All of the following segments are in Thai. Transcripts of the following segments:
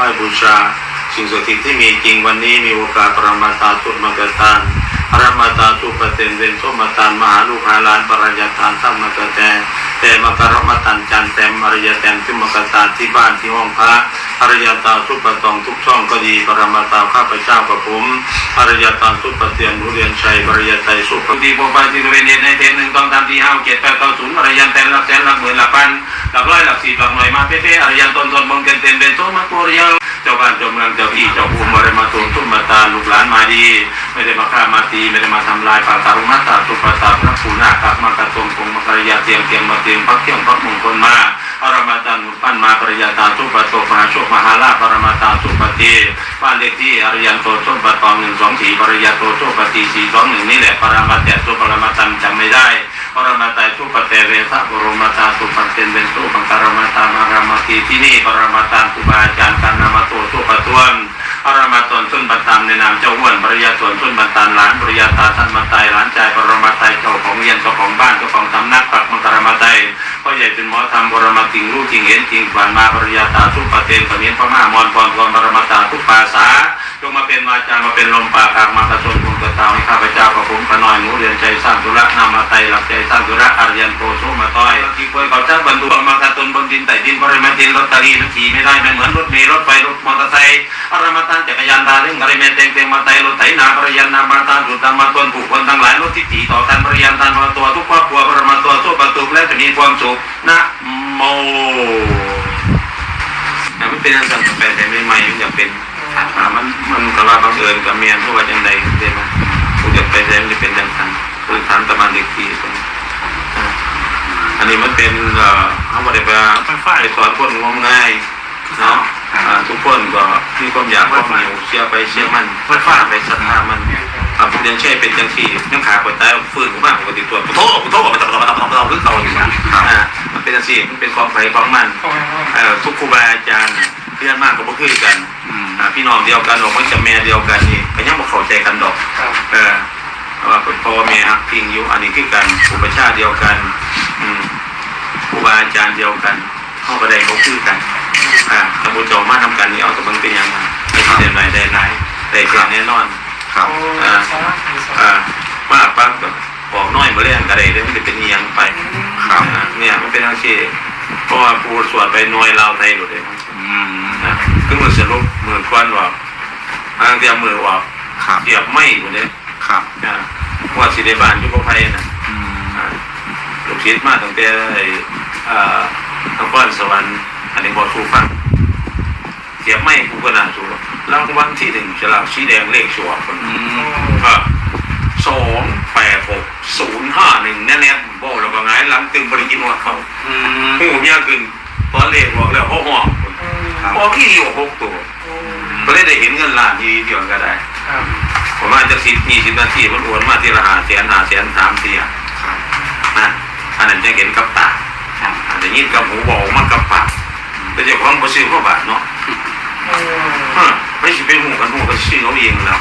ไหว้บูชา สิ่งศักดิ์สิทธิ์ที่มีจริงวันนี้มีโอกาสปรมาตาสุตมกตานพระมาตาสุปเตนเวนโสมตานมหาลูกหาหลานปรยาทานสัมมกแตแต่มกรมตันจันแตมอริยแตมที่มกตานที่บ้านที่ห้องพระ อริยตาสุปตองทุกช่องก็ดีปรมาตาข้าพเจ้ากับผมอริยตาสุปเตียนหุเรียนชัยปริยไตรสุปดีโปรไปที่เวเนในเทนหนึ่งต้องตามที่ห้าเจ็ดแปดเก้าศูนย์อริยันแตนหลักแสนหลักหมื่นหลักพันหลักร้อยหลักสี่หลักหน่วยมาเป๊ะๆอริยันตนตนบงเกนเต็นเป็นโซมาโกริยเจ้าบ้านเจ้าเมืองเจ้าที่เจ้าภูมิอะไรมาตูนตุ้มมาตาลูกหลานมาดี ไม่ได้มาฆ่ามาตีไม่ได้มาทำลายป่าตารุมัตตาสุปตาพระปูนาคมากระทรงคงมากระยาเตียงเตียงมาเตียงพักเที่ยงพักมงคลมา อรมาตานุปันมาปริยาตาสุปโตมหาโชคมหาลาภปรมาตาสุปฏิบ้านเลขที่อริยันโตโชคปตองหนึ่งสองสี่ปริยาโตโชคปฏิสี่สองหนึ่งนี่แหละปรมาแต่สุปรมาตันจำไม่ได้ปรมาตาสุปเตเรสะบรมาตาสุปเตนเป็นสุปังการมาตามารามาตีที่นี่ปรมาตาครูบาอาจารย์การนามาโตสุปตวนอรมาตนต้นบันตามในนามเจ้าอ้วนปริยาตนต้นบันตานหลานปริยาตาท่านบันไตหลานใจปรมาไตเจ้าของเรียนเจ้าของบ้านเจ้าของสำนักปักมังกรมา ใหญ่เป็นหมอธรรมปรมาจริงรู้จริงเห็นจริงผ่านมาปริยาตาทุกประเทศปเนียนพม่ามอนพรกรปรมาตาทุกภาษาจงมาเป็นวาจามาเป็นลมปากกามาตะชนคงกระตาวให้ข้าพเจ้ากับผมขน้อยหนูเรียนใจสร้างธุระนามาไตหลักใจสร้างธุระอารยันโพโซมาต้อยที่ป่วยเขาจ้างบรรทุกมาตะตนบนดินไต่ดินพริมาดินรถตะลีนัขี่ไม่ได้ไม่เหมือนรถเมล์รถไฟรถมอเตอร์ไซค์อรมาตันจักรยานตาเร่งบริเวณเต็งเต็งมาไตรถไถนาบริยันนามาตานสุดตามมาตนผู้คนทั้งหลายรถที่ตีต่อกันบริยันตานมาตัวทุกครอบครัวบรมาตัวทุกประตูและจะมีความสุขนะโมแต่ไม่เป็นอันสั่งแปลแต่ไม่ใหม่มันจะเป็นมันมันก็ว่าบังเอิญกับเมียนเพราะว่าจังใดเด้มากูจะไปแต่มันจะเป็นจังสันคือฐานตะมันเด็กที่ อันนี้มันเป็นเอ่อเขาบอกได้ไปฝ่ายสอนคนงมง่ายเนาะอ่าทุกคนก็มีความอยากความเหนียวเชื่อไปเชื่อมันฟัดฟ้าไปศรัทธามันอ่าเรียนเช่เป็นจังสี่นังขาปวดตายฟื้นขึ้นมาปกติตัวพุทโธพุทโธมันจะเราเราเราคือเขาอยู่นะอ่ามันเป็นจังสี่มันเป็นความไผ่ความมันเอ่อทุกครูบาอาจารย์เพื่อนมากกับพวกคือกันอ่าพี่น้องเดียวกันออกมาจากแม่เดียวกันนี่ก็ยังบ่เข้าใจกันดอกเออว่าเป็นพ่อแม่ฮักพิงอยู่อันนี้คือกันอุปชาเดียวกัน บาอาจารย์เดียวกันเข้าไปได้เขาคือกันอ่าถ้าบูชามาทำกันนี่เอาตัวมันเป็นยังไงไม่ใช่เดินไหนได้ไรได้เพียงแน่นอนครับอ่าอ่ามาปั๊บแบบออกน้อยมาเล่นกระไรเรื่องมันจะเป็นเอียงไปครับอ่าเนี่ยมันเป็นอาชีพเพราะว่าปูสวดไปหน่วยเราไทยหลุดเลยอืมนะคือมือสรุปมือควันว่าทางเดียวมือว่าครับเสียบไม่หมดเลยครับนะว่าสิได้บ้านอยุบภัยนะอืมอ่าลูกศิษย์มาตั้งแต่ไอ้อ่า นครสวรรค์อันนี้บอกครูฟังเสียไม่กูก็น่าชัวร์รางวัลที่หนึ่งฉลากสีแดงเลขชัวร์คนอืมอะสองแปดหกศูนย์ห้าหนึ่งแน่ๆบอกแล้วก็ไงหลังตึงบริกินว่าเขาอืมหูเนี่ยกึ่งตอนเลขบอกแล้วพ่อห่อคนครับพอขี้ดีกว่าหกตัวก็เลยได้เห็นเงินล้านทีเดียวก็ได้ครับประมาณจะสิบยี่สิบนาทีมันโอนมาทีละหาแสนหาแสนสามเสียครับนะอันนั้นจะเห็นกับตา อันนี้ยินกับหูบอกมันกับปากแต่เจ้าของบ่ซื้อเพราะบาทเนาะฮะไม่ใช่เป็นหูกันหูก็ชื่อเขาเองแล้ว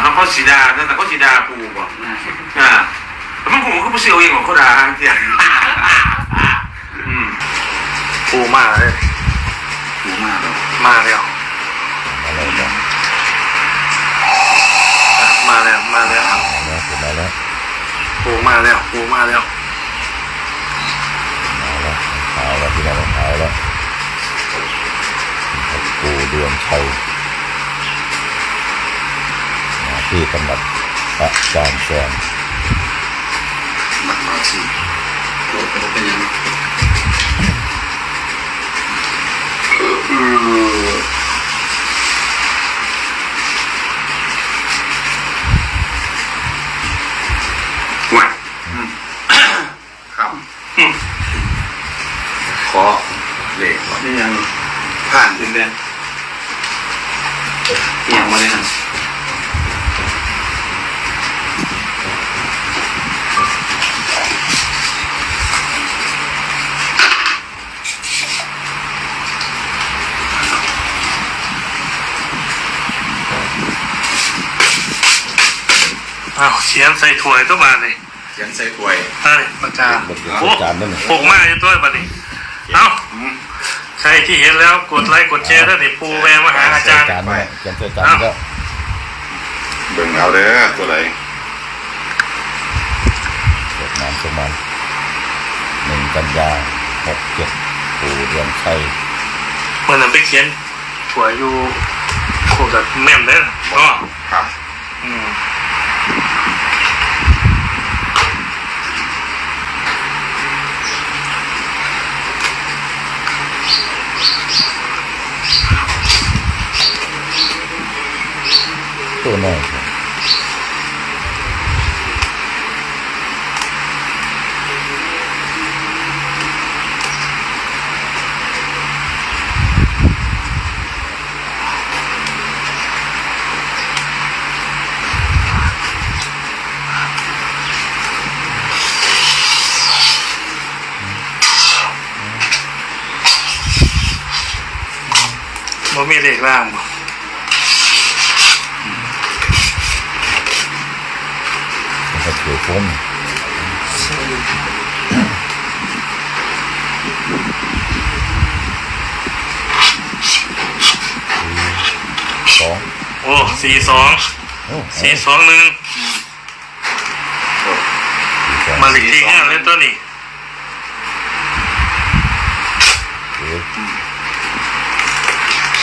เขาเขาสีดาแต่เขาสีดาปูบ่อ่าแต่มันหูก็ไม่ชื่อเขาเองของเขาด่าเสียอืมปูมาเลยหูมากเลยมาแล้วมาแล้วมาแล้วปูมาแล้วปูมาแล้ว เอาละพี่น้องเอาละปูเดือนชัยมาที่ตำหนักพระจารย์แซมบัตรมาสิโกรธก็เป็นยังไหวครับขอเลขก่อนนี่ยังผ่านเป็นเดือน อ้าวเขียนใส่ถ้วยต้องมาเลยเขียนใส่ถ้วยนั่นเลยปากกาบทเรียนโอ้อาจารย์นั่นปกมาอยู่ตัวบัดนี้เอ้าอืมแครที่เห็นแล้วกดไลค์กดแชร์ด้วยนี่ปูแวะมาหาอาจารย์จานเนี่ยเขียนใส่จานก็เบิ่งเอาเด้อตัวไหนกดน้ำสมันหนึ่งกันยาหกเจ็ดปูเดือนชัยเมื่อนั้นไปเขียนถั่วอยู่โคกับแม่มเด้ออ๋อครับอืม ตัวน้อยบ่มีเลขล่างบ่ มันก็ถือฟุ้งสองโอ้สี่สองโอ้สี่สองหนึ่งสองมาเลขที่งานเลยตัวนี้เอ๊ะส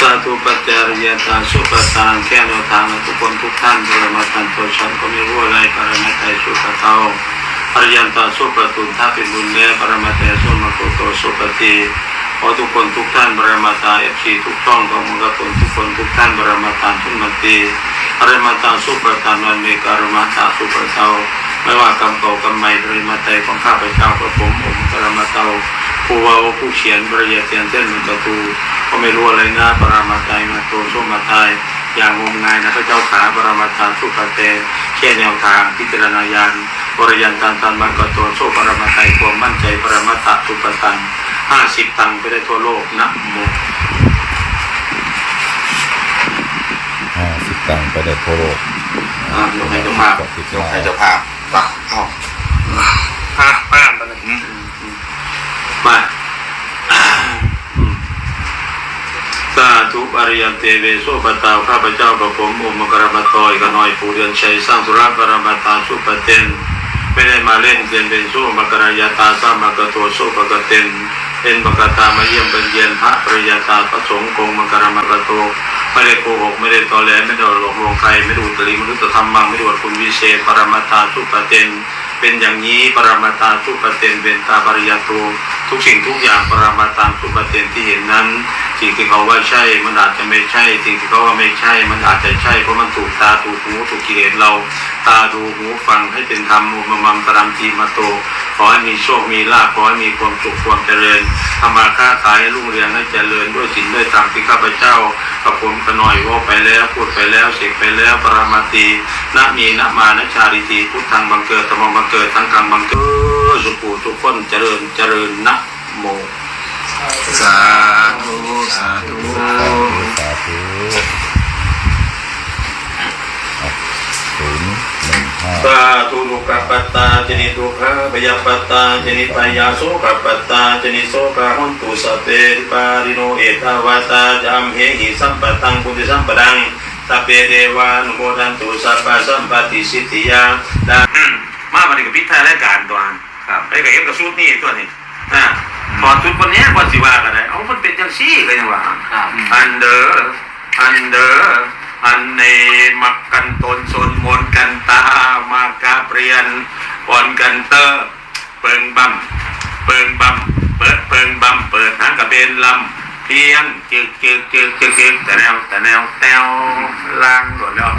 าธุปัจจารยตาสุปตานแค่แนวทางนะทุกคนทุกท่านปรมาทันตัวฉันก็ไม่รู้อะไรปรมาไตรสุปเตาอริยันตาสุปตุนถ้าเป็นบุญแล้วปรมาเตสุมาโกโตสุปฏิขอทุกคนทุกท่านปรมาตาเอฟซีทุกช่องของมึงกับคนทุกคนทุกท่านปรมาทานทุนมันตีปรมาตาสุปตานวันเมการมาตาสุปเตาไม่ว่ากรรมเก่ากรรมใหม่ปริมาไตรของข้าพเจ้ากับผมผมปรมาเตา ผู้เว่าผู้เขียนประยาเตียนเส้นมันกระตูก็ไม่รู้อะไรนะปรามาตายมาโตโซมาตายอย่างงมงายนะพระเจ้าขาปรามาตาสุปเตแค่แนวทางพิจารณญาณบริยันตันตันมันกโตโซปรามาตายความมั่นใจปรามาตาสุปตันห้าสิบตังค์ไปได้ทั่วโลกนะโมห้าสิบตังค์ไปได้ทั่วโลกอ่ายกให้เจ้าภาพกับพิจารยกให้ณาเจ้าภาพตักเอาอะมาอ่านมาเลย มาสาธุอริยนเตเวโสปตาข้าพเจ้ากับผมอุมกรมตอยกับน้อยผู้เดือนชัยสร้างสุรปรมตาสุปเตนไม่ได้มาเล่นเรียนเป็นสู้มกรยาตาสร้างมากโตโซปกเตนเป็นมกตามาเยี่ยมเป็นเยียนพระปริยาตาพระสงฆ์กงมกรมกโตไม่ได้โกหกไม่ได้ตอแหลไม่ได้หลอกลวงใครไม่ด้อุตริมนุษยธรรมมังไม่ด้อวดคุณวิเศษปรมาตาสุปเตนเป็นอย่างนี้ปรมาตาสุปเตนเป็นตาปริยาโต ทุกสิ่งทุกอย่างปรามาตามสุปเตนที่เห็นนั้น สิ่งที่เขาว่าใช่ มันอาจจะไม่ใช่ สิ่งที่เขาว่าไม่ใช่ มันอาจจะใช่เพราะมันถูกตาถูกหูถูกกิเลสเรา ตาดูหูฟังให้เป็นธรรมมุมมัมปรามทีมาโตขอให้มีโชคมีลาภขอให้มีความสุขความเจริญำมาค้าขายรุ่งเรืองและเจริญด้วยสิ่งด้วยธรรมที่ข้าพเจ้าประพรมขน่อยว่าไปแล้วพูดไปแล้วเสกไปแล้วปรามาตีนะมีนะมานะชาริตีพุทธังบังเกิดธรรมบังเกิดทั้งกรรมบังเกิดสุขุทุกคนเจริญเจริญนะโมสา จนิทุกขปยปัตตาจนิปยาโสกปัตตาจนิโสกหุนตุสพเปริปาริโนเอตาวาตาจัมเหหิสัมปตังปุติสัมปดังสัพเพเทวานุโมทันตุสัพพะสัมปติสิทธิยาดามาบันนี้กับพิธารายการตัวนั้นครับไอ้กับเอ็มกับสูตรนี่ตัวนี้อ่าถอดชุดคนนี้ก่อนสิว่ากันได้เอามันเป็นจังซี่ก็ยังว่าอันเดอร์อันเดอร์อันในมักกันตนสนมนกันตามากาเปรียน ปอนกันเตอร์เปิงบัมเปิงบัมเปิดเปิงบัมเปิดหางกระเบนลำเพียงจึกจึกจึกจึกจึกแต่แนวแต่แนวแตวล่างโดดแล้ว